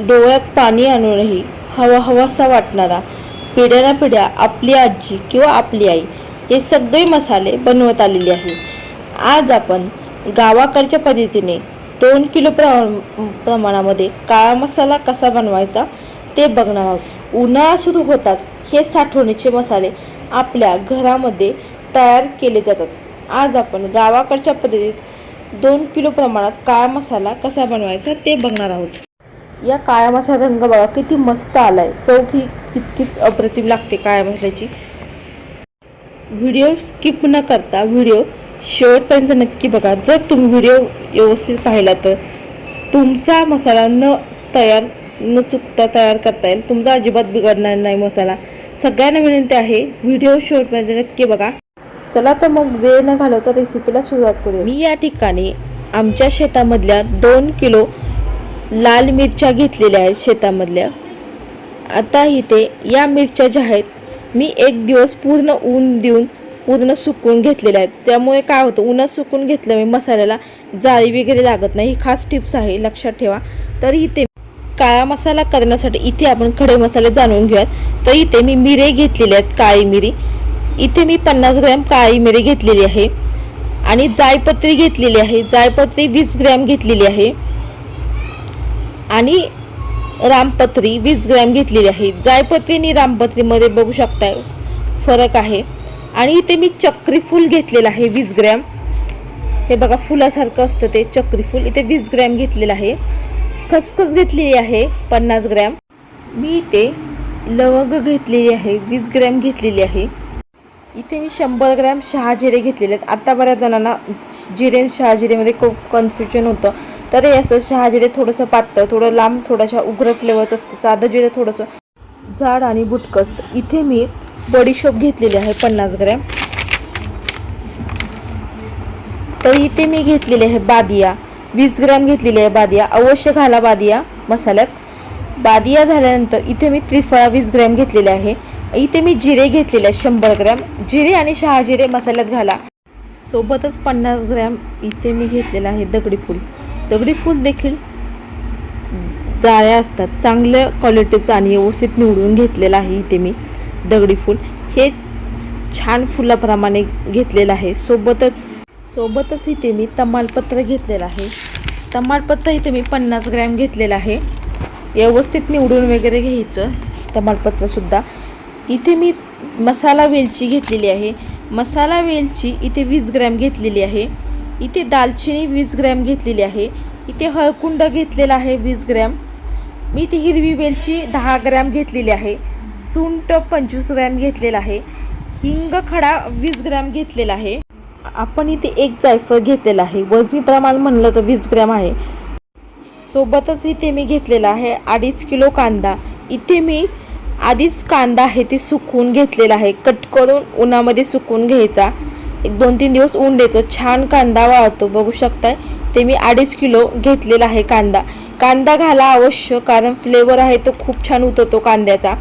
डोळ्यात पाणी आणूनही हवा हवासा वाटणारा पिढ्याना पिढ्या आपली आजी किंवा आपली आई हे सगळे मसाले बनवत आलेले आहे. आज आपण गावाकडच्या पद्धतीने दोन किलो प्र प्रमाणामध्ये काळा मसाला कसा बनवायचा ते बघणार आहोत. उन्हाळा सुरू होताच हे साठवणीचे मसाले आपल्या घरामध्ये तयार केले जातात. आज आपण गावाकडच्या पद्धतीत दोन किलो प्रमाणात काळा मसाला कसा बनवायचा ते बघणार आहोत. या काळ्या मसाला रंग बघा किती मस्त आलाय. चव ही तितकीच अप्रतिम लागते काळ्या मसाल्याची व्हिडिओ स्किप न करता व्हिडिओ शेवटपर्यंत नक्की बघा. जर तुम्ही व्हिडिओ व्यवस्थित पाहिला तर तुमचा मसाला न तयार न चुकता तयार करता येईल. तुमचा अजिबात बिघडणार नाही मसाला. सगळ्यांना विनंती आहे व्हिडिओ शेवटपर्यंत नक्की बघा. चला तर मग वेळ न घालवता रेसिपीला सुरुवात करूया. मी या ठिकाणी आमच्या शेतामधल्या दोन किलो लाल मिरच्या घेतलेल्या आहेत शेतामधल्या. आता इथे या मिरच्या ज्या आहेत मी एक दिवस पूर्ण ऊन देऊन पूर्ण सुकून घेतलेल्या आहेत. त्यामुळे काय होतं उन्हात सुकून घेतल्यामुळे मसाल्याला जाळी वगैरे लागत नाही. ही खास टिप्स आहे लक्षात ठेवा. तर इथे काळा मसाला करण्यासाठी इथे आपण खडे मसाले जाणून घेऊयात. तर इथे मी मिरे घेतलेले आहेत काळी मिरी. इथे मी पन्नास ग्रॅम काळी मिरी घेतलेली आहे. आणि जायपत्री घेतलेली आहे. जायपत्री वीस ग्रॅम घेतलेली आहे. आणि रामपत्री वीस ग्रॅम घेतलेली आहे. जायपत्री आणि रामपत्रीमध्ये बघू शकताय फरक आहे. आणि इथे मी चक्री फूल घेतलेलं आहे वीस ग्रॅम. हे बघा फुलासारखं असतं ते चक्री फूल. इथे वीस ग्रॅम घेतलेलं आहे. खसखस घेतलेली आहे पन्नास ग्रॅम. मी इथे लवंग घेतलेली आहे वीस ग्रॅम घेतलेली आहे. इथे मी शंभर ग्रॅम शहाजिरे घेतलेले आहेत. आता बऱ्याच जणांना जिरे आणि शहाजिरेमध्ये खूप कन्फ्युजन होतं. तर हे असं शहाजिरे थोडंसं पातळ थोडं लांब थोड्याशा उग्र फ्लेवरचं असतं. साधं जिरे थोडंसं जाड आणि बुटकस्त. इथे मी बडीशोप घेतलेली आहे पन्नास ग्रॅम. तर इथे मी घेतलेली आहे बादिया. वीस ग्रॅम घेतलेली आहे बादिया. अवश्य घाला बादिया मसाल्यात. बादिया झाल्यानंतर इथे मी त्रिफळा वीस ग्रॅम घेतलेले आहे. इथे मी जिरे घेतलेले आहेत शंभर ग्रॅम. जिरे आणि शहाजिरे मसाल्यात घाला. सोबतच पन्नास ग्रॅम इथे मी घेतलेलं आहे दगडी फूल. दगडी फूल देखील जाळ्या असतात. चांगल्या क्वालिटीचं आणि व्यवस्थित निवडून घेतलेलं आहे इथे मी दगडी फूल. हे छान फुलाप्रमाणे घेतलेलं आहे. सोबतच सोबतच इथे मी तमालपत्र घेतलेलं आहे. तमालपत्र इथे मी पन्नास ग्रॅम घेतलेलं आहे. व्यवस्थित निवडून वगैरे घ्यायचं. तमालपत्रसुद्धा इथे मी मसाला वेलची घेतलेली आहे. मसाला वेलची इथे वीस ग्रॅम घेतलेली आहे. इथे दालचिनी वीस ग्रॅम घेतलेली आहे. इथे हळकुंड घेतलेला आहे वीस ग्रॅम. मी इथे हिरवी वेलची दहा ग्रॅम घेतलेली आहे. सुंट पंचवीस ग्रॅम घेतलेला आहे. हिंग खडा वीस ग्रॅम घेतलेला आहे. आपण इथे एक जायफळ घेतलेला आहे. वजनी प्रमाण म्हणलं तर वीस ग्रॅम आहे. सोबतच इथे मी घेतलेला आहे अडीच किलो कांदा. इथे मी आधीच कांदा आहे ते सुकवून घेतलेला आहे. कट करून उन्हामध्ये सुकवून घ्यायचा. एक दोन तीन दिवस ऊन द्यायचं. छान कांदा वाळतो. बघू शकताय ते मी अडीच किलो घेतलेला आहे कांदा. कांदा घाला अवश्य कारण फ्लेवर आहे तो खूप छान उतरतो कांद्याचा.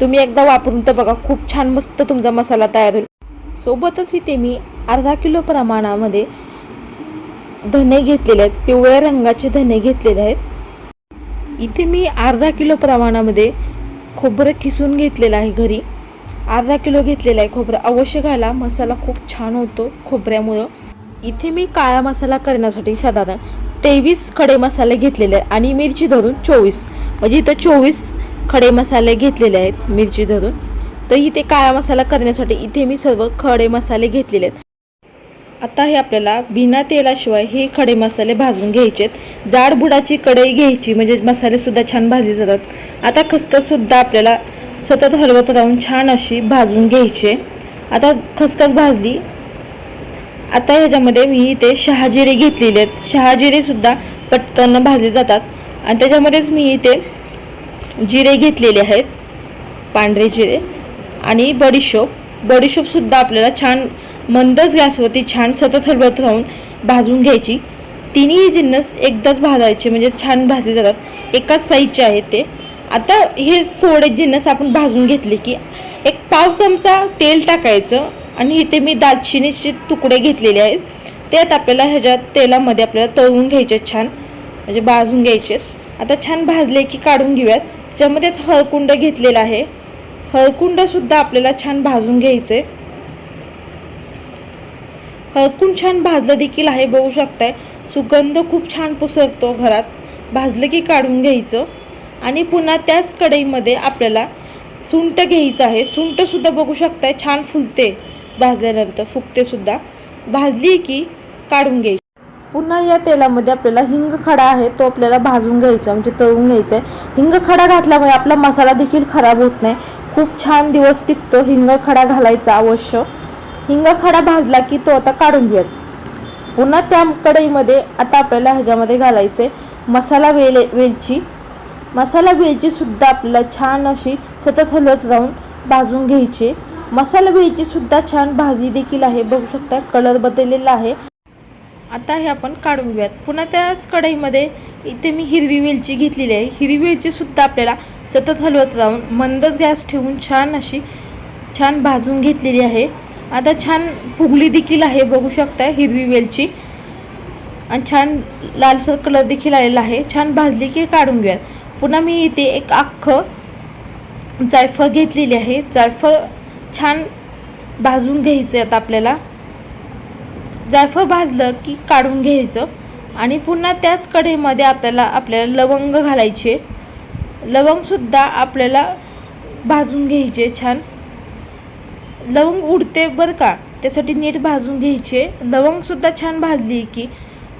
तुम्ही एकदा वापरून तर बघा खूप छान मस्त तुमचा मसाला तयार होईल. सोबतच इथे मी अर्धा किलो प्रमाणामध्ये धने घेतलेले आहेत. पिवळ्या रंगाचे धने घेतलेले आहेत. इथे मी अर्धा किलो प्रमाणामध्ये खोबरं किसून घेतलेलं आहे घरी. अर्धा किलो घेतलेला आहे खोबरं. अवश्य घाला. मसाला खूप छान होतो खोबऱ्यामुळं. इथे मी काळा मसाला करण्यासाठी साधारण तेवीस खडे मसाले घेतलेले आहेत आणि मिरची धरून चोवीस. म्हणजे इथं चोवीस खडे मसाले घेतलेले आहेत मिरची धरून. तर इथे काळा मसाला करण्यासाठी इथे मी सर्व खडे मसाले घेतलेले आहेत. आता हे आपल्याला बिना तेलाशिवाय हे खडे मसाले भाजून घ्यायचे आहेत जाड बुडाची कढई घ्यायची म्हणजे मसालेसुद्धा छान भाजले जातात. आता खसखससुद्धा आपल्याला सतत हलवत राहून छान अशी भाजून घ्यायची. आता खसखस भाजली. आता ह्याच्यामध्ये मी इथे शहाजिरे घेतलेले आहेत. शहाजिरेसुद्धा पटकन भाजले जातात. आणि त्याच्यामध्येच मी इथे जिरे घेतलेले आहेत. पांढरे जिरे आणि बडीशोप. बडीशोपसुद्धा आपल्याला छान मंदच गॅसवरती छान सतत हलवत राहून भाजून घ्यायची. तिन्ही जिन्नस एकदाच भाजायचे म्हणजे छान भाजले जातात. एकाच साईजचे आहेत ते. आता हे थोडे जिन्नस आपण भाजून घेतले की एक पाव चमचा तेल टाकायचं आणि इथे मी दालचिनीचे तुकडे घेतलेले आहेत. त्यात आपल्याला ह्याच्यात तेलामध्ये आपल्याला तळून घ्यायचे छान. म्हणजे भाजून घ्यायचे आता छान भाजले की काढून घेऊयात. त्याच्यामध्येच हळकुंड घेतलेलं आहे. हळकुंडसुद्धा आपल्याला छान भाजून घ्यायचे हळकून छान भाजलं देखील आहे बघू शकताय. सुगंध खूप छान पसरतो घरात. भाजलं की काढून घ्यायचं. आणि पुन्हा त्याच कढईमध्ये आपल्याला सुंट घ्यायचं आहे. सुंटसुद्धा बघू शकताय छान फुलते भाजल्यानंतर फुगते सुद्धा. भाजली की काढून घ्यायची. पुन्हा या तेलामध्ये आपल्याला हिंग खडा आहे तो आपल्याला भाजून घ्यायचा म्हणजे तळून घ्यायचा आहे हिंग खडा घातल्यामुळे आपला मसाला देखील खराब होत नाही. खूप छान दिवस टिकतो हिंग खडा घालायचा अवश्य. हिंगाखडा भाजला की तो आता काढून घेऊयात. पुन्हा त्या कढईमध्ये आता आपल्याला ह्याच्यामध्ये घालायचे मसाला वेल वेलची. मसाला वेलची सुद्धा आपल्याला छान अशी सतत हलवत राहून भाजून घ्यायची. मसाला वेलची सुद्धा छान भाजी देखील आहे. बघू शकता कलर बदललेला आहे. आता हे आपण काढून घेऊयात. पुन्हा त्याच कढईमध्ये इथे मी हिरवी वेलची घेतलेली आहे. हिरवी वेलची सुद्धा आपल्याला सतत हलवत राहून मंदच गॅस ठेवून छान अशी छान भाजून घेतलेली आहे. आता छान फुगली देखील आहे बघू शकता हिरवी वेलची. आणि छान लालसर कलर देखील आलेला आहे. छान भाजली की काढून घेऊयात पुन्हा मी इथे एक अख्खं जायफळ घेतलेली आहे. जायफळ छान भाजून घ्यायचे आता आपल्याला. जायफळ भाजलं की काढून घ्यायचं. आणि पुन्हा त्याच कढईमध्ये आपल्याला आपल्याला लवंग घालायचे लवंगसुद्धा आपल्याला भाजून घ्यायचे छान. लवंग उडते बरं का? त्यासाठी नीट भाजून घ्यायचे. लवंगसुद्धा छान भाजली की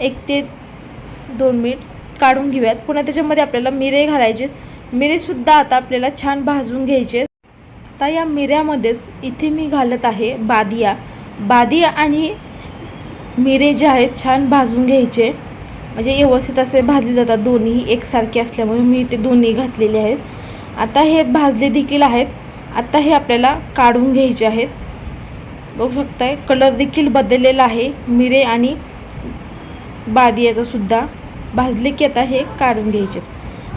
एक ते दोन मिनिट काढून घेऊयात. पुन्हा त्याच्यामध्ये आपल्याला मिरे घालायचे. मिरेसुद्धा आता आपल्याला छान भाजून घ्यायचे. आता या मिऱ्यामध्येच इथे मी घालत आहे बादिया. बादिया आणि मिरे जे आहेत छान भाजून घ्यायचे. म्हणजे व्यवस्थित असे भाजले जातात. दोन्ही एकसारखे असल्यामुळे मी ते दोन्ही घातलेले आहेत. आता हे भाजले देखील आहेत. आता हे आपल्याला काढून घ्यायचे आहेत. बघू शकताय कलर देखील बदललेला आहे. मिरे आणि बाद सुद्धा भाजले की आता हे काढून घ्यायचे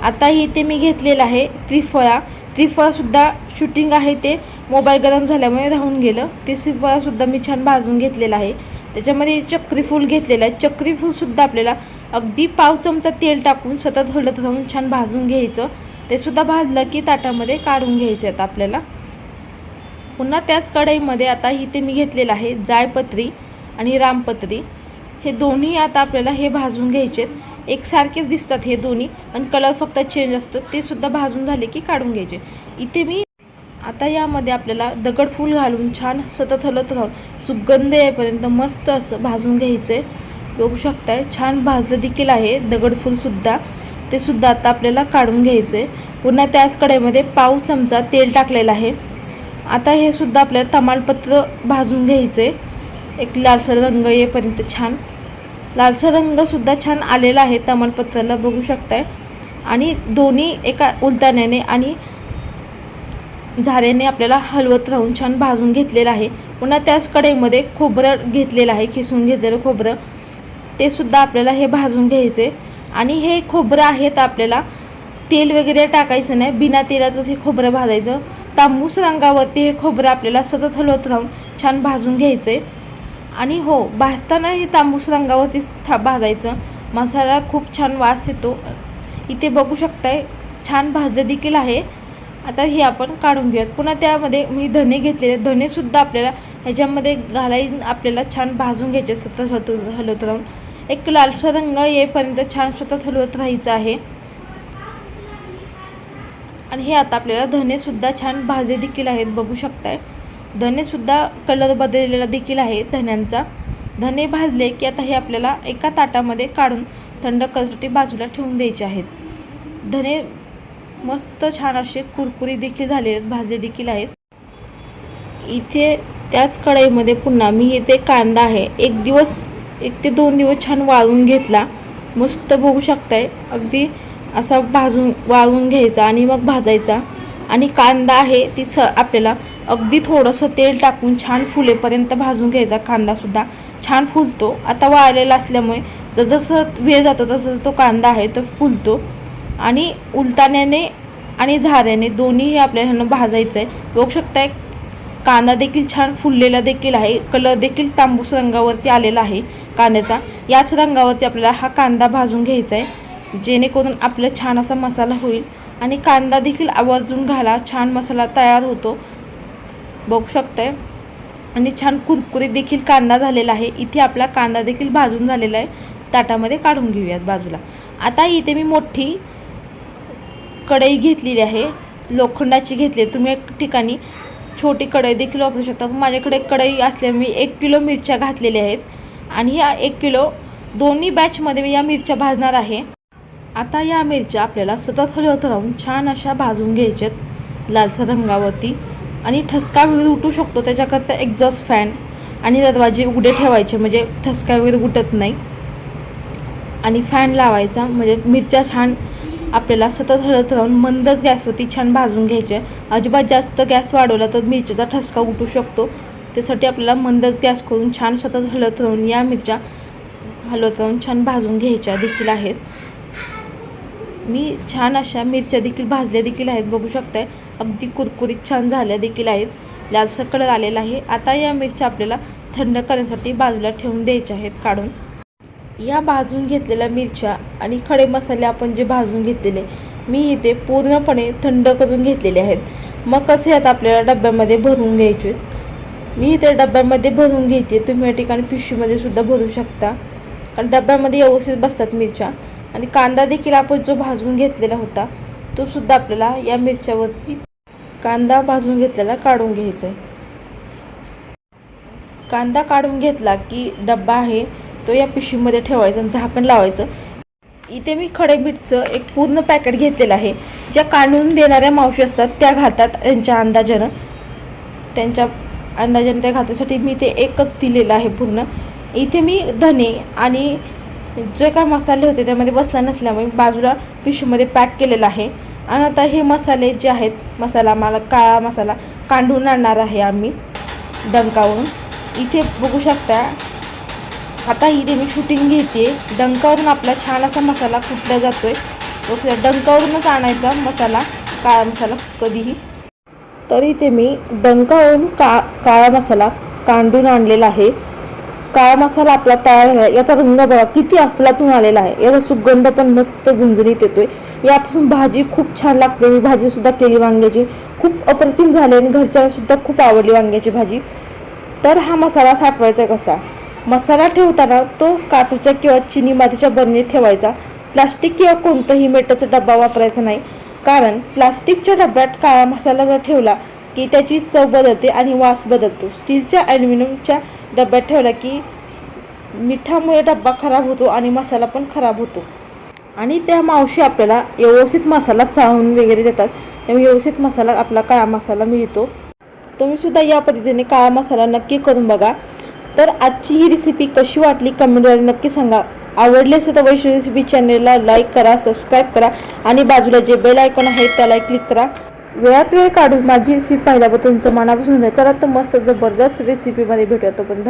आता ते मी घेतलेलं आहे त्रिफळा. त्रिफळासुद्धा शूटिंग आहे ते मोबाईल गरम झाल्यामुळे राहून गेलं. ते त्रिफळासुद्धा मी छान भाजून घेतलेलं आहे. त्याच्यामध्ये चक्रीफूल घेतलेलं आहे. चक्री फूलसुद्धा आपल्याला अगदी पाव चमचा तेल टाकून सतत हलत राहून छान भाजून घ्यायचं. ते सुद्धा भाजलं की ताटामध्ये काढून घ्यायचे आहेत आपल्याला. पुन्हा त्याच कढईमध्ये आता इथे मी घेतलेलं आहे जायपत्री आणि रामपत्री. हे दोन्ही आता आपल्याला हे भाजून घ्यायचे एकसारखेच दिसतात हे दोन्ही आणि कलर फक्त चेंज असतं. ते सुद्धा भाजून झाले की काढून घ्यायचे. इथे मी आता यामध्ये आपल्याला दगडफूल घालून छान सतत हलत राहून सुगंध येईपर्यंत मस्त असं भाजून घ्यायचं आहे बघू शकताय छान भाजलं देखील आहे दगडफूलसुद्धा ते सुद्धा आता आपल्याला काढून घ्यायचं. आहे पुन्हा त्याच कढईमध्ये पाव चमचा तेल टाकलेलं आहे. आता हे सुद्धा आपल्याला तमालपत्र भाजून घ्यायचं. आहे एक लालसर रंग येईपर्यंत छान. लालसर रंगसुद्धा छान आलेला आहे तमालपत्राला बघू शकताय. आणि दोन्ही एका उलताण्याने आणि झाऱ्याने आपल्याला हलवत राहून छान भाजून घेतलेलं आहे. पुन्हा त्याच कढईमध्ये खोबरं घेतलेलं आहे खिसून घेतलेलं खोबरं. ते सुद्धा आपल्याला हे भाजून घ्यायचे. आणि हे खोबरं आहेत आपल्याला. तेल वगैरे टाकायचं नाही. बिना तेलाचंच हे खोबरं भाजायचं. तांबूस रंगावरती हे खोबरं आपल्याला सतत हलवत राहून छान भाजून घ्यायचं आहे आणि हो भाजताना हे तांबूस रंगावरतीच था भाजायचं. मसाला खूप छान वास येतो. इथे बघू शकताय छान भाजलं देखील आहे. आता हे आपण काढून घेऊयात. पुन्हा त्यामध्ये मी धने घेतलेले. धनेसुद्धा आपल्याला ह्याच्यामध्ये घालायला आपल्याला छान भाजून घ्यायचे. सतत हलत हलवत राहून. एक लालसा रंग येईपर्यंत छान सतत हलवत राहायचं आहे. आणि हे आता आपल्याला धनेसुद्धा छान भाजले देखील आहेत बघू शकताय. धनेसुद्धा कलर बदललेला देखील आहे धन्यांचा. धने भाजले की आता हे आपल्याला एका ताटामध्ये काढून थंड करण्यासाठी बाजूला ठेवून द्यायचे आहेत. धने मस्त छान असे कुरकुरी देखील झाले आहेत भाजले देखील आहेत. इथे त्याच कढईमध्ये पुन्हा मी इथे कांदा आहे. एक दिवस एक ते दोन दिवस छान वाळवून घेतला. मस्त बघू शकताय. अगदी असा भाजून वाळवून घ्यायचा आणि मग भाजायचा. आणि कांदा आहे ती स आपल्याला अगदी थोडंसं तेल टाकून छान फुलेपर्यंत भाजून घ्यायचा कांदासुद्धा छान फुलतो. आता वाळलेला असल्यामुळे जसं वेळ जातो तसं तो कांदा आहे तो फुलतो. आणि उलताण्याने आणि झाऱ्याने दोन्ही आपल्याला भाजायचं आहे बघू शकताय कांदा देखील छान फुललेला देखील आहे. कलर देखील तांबूस रंगावरती आलेला आहे कांद्याचा. याच रंगावरती आपल्याला हा कांदा भाजून घ्यायचा आहे. जेणेकरून आपला छान असा मसाला होईल आणि कांदा देखील आवर्जून घाला. छान मसाला तयार होतो. बघू शकताय. आणि छान कुरकुरीत देखील कांदा झालेला आहे. इथे आपला कांदा देखील भाजून झालेला आहे. ताटामध्ये काढून घेऊयात बाजूला. आता इथे मी मोठी कढई घेतलेली आहे. लोखंडाची घेतली तुम्ही एक ठिकाणी छोटी कढई देखील वापरू शकता. पण माझ्याकडे कढई असल्यामुळे मी एक किलो मिरच्या घातलेल्या आहेत. आणि या एक किलो दोन्ही बॅचमध्ये मी या मिरच्या भाजणार आहे. आता या मिरच्या आपल्याला सतत हलवत राहून छान अशा भाजून घ्यायच्यात. लालसर रंगावरती. आणि ठसका वगैरे उठू शकतो. त्याच्याकरता एक्झॉस्ट फॅन आणि दरवाजे उघडे ठेवायचे. म्हणजे ठसका वगैरे उठत नाही. आणि फॅन लावायचा. म्हणजे मिरच्या छान आपल्याला सतत हलत राहून मंदच गॅसवरती छान भाजून घ्यायचे. अजिबात जास्त गॅस वाढवला तर मिरच्याचा ठसका उठू शकतो. त्यासाठी आपल्याला मंदच गॅस करून छान सतत हलत राहून या मिरच्या हलवत राहून छान भाजून घ्यायच्या देखील आहेत. मी छान अशा मिरच्या देखील भाजल्या देखील आहेत. बघू शकताय अगदी कुरकुरीत छान झाल्या देखील आहेत. लालसर कलर आलेला आहे. आता या मिरच्या आपल्याला थंड करण्यासाठी बाजूला ठेवून द्यायच्या आहेत काढून. या भाजून घेतलेल्या मिरच्या आणि खडे मसाले आपण जे भाजून घेतलेले मी इथे पूर्णपणे थंड करून घेतलेले आहेत. मग कसे आहेत आपल्याला डब्यामध्ये भरून घ्यायचे मी इथे डब्यामध्ये भरून घ्यायचे तुम्ही या ठिकाणी पिशवीमध्ये सुद्धा भरू शकता. कारण डब्यामध्ये व्यवस्थित बसतात मिरच्या. आणि कांदा देखील आपण जो भाजून घेतलेला होता तो सुद्धा आपल्याला या मिरच्यावरती कांदा भाजून घेतलेला काढून घ्यायचा आहे. कांदा काढून घेतला की डब्बा आहे तो या पिशवीमध्ये ठेवायचा आणि झाकण लावायचं. इथे मी खडेमीठचं एक पूर्ण पॅकेट घेतलेलं आहे ज्या काढून देणाऱ्या मावशी असतात त्या घालतात त्यांच्या अंदाजानं. त्यांच्या अंदाजानं त्या घालण्यासाठी मी ते एकच दिलेलं आहे पूर्ण. इथे मी धने आणि जे काय मसाले होते त्यामध्ये बसला नसल्यामुळे बाजूला पिशवीमध्ये पॅक केलेलं आहे. आणि आता हे मसाले जे आहेत मसाला मला काळा मसाला कांडून आणणार आहे आम्ही डंकावरून. इथे बघू शकता आता इथे मी शूटिंग घेते. डंकावरून आपला छान असा मसाला कुठला जातोय. आहे डंकावरूनच आणायचा मसाला काळा मसाला कधीही. तर इथे मी डंकावरून का काळा मसाला कांडून आणलेला आहे. काळा मसाला आपला तयार झाला. आहे. याचा रंग बघा किती अफलातून आलेला आहे. याचा सुगंध पण मस्त झुंझुणीत येतोय. यापासून भाजी खूप छान लागते. मी भाजी सुद्धा केली वांग्याची. खूप अप्रतिम झाली आणि घरच्याला सुद्धा खूप आवडली वांग्याची भाजी. तर हा मसाला साठवायचा कसा? मसाला ठेवताना तो काचेच्या किंवा चिनी मातीच्या बरणीत ठेवायचा. प्लास्टिक किंवा कोणताही मेटाचा डब्बा वापरायचा नाही. कारण प्लास्टिकच्या डब्यात काळा मसाला जर ठेवला की त्याची चव बदलते आणि वास बदलतो. स्टीलच्या ॲल्युमिनियमच्या डब्यात ठेवला की मिठामुळे डब्बा खराब होतो आणि मसाला पण खराब होतो. आणि त्या मावशी आपल्याला व्यवस्थित मसाला चाळून वगैरे देतात. त्यामुळे व्यवस्थित मसाला आपला काळा मसाला मिळतो. तुम्ही सुद्धा या पद्धतीने काळा मसाला नक्की करून बघा. तर आजची ही रेसिपी कशी वाटली कमेंटद्वारे नक्की सांगा. आवडली असेल तर वैष्णवी रेसिपी चॅनेलला लाईक करा सबस्क्राईब करा आणि बाजूला जे बेल आयकॉन आहे त्याला क्लिक करा. वेळात वेळ काढून माझी रेसिपी पाहिल्याबद्दल तुमचं मनापासून चला तर मस्त जबरदस्त रेसिपीमध्ये भेटूया तोपर्यंत.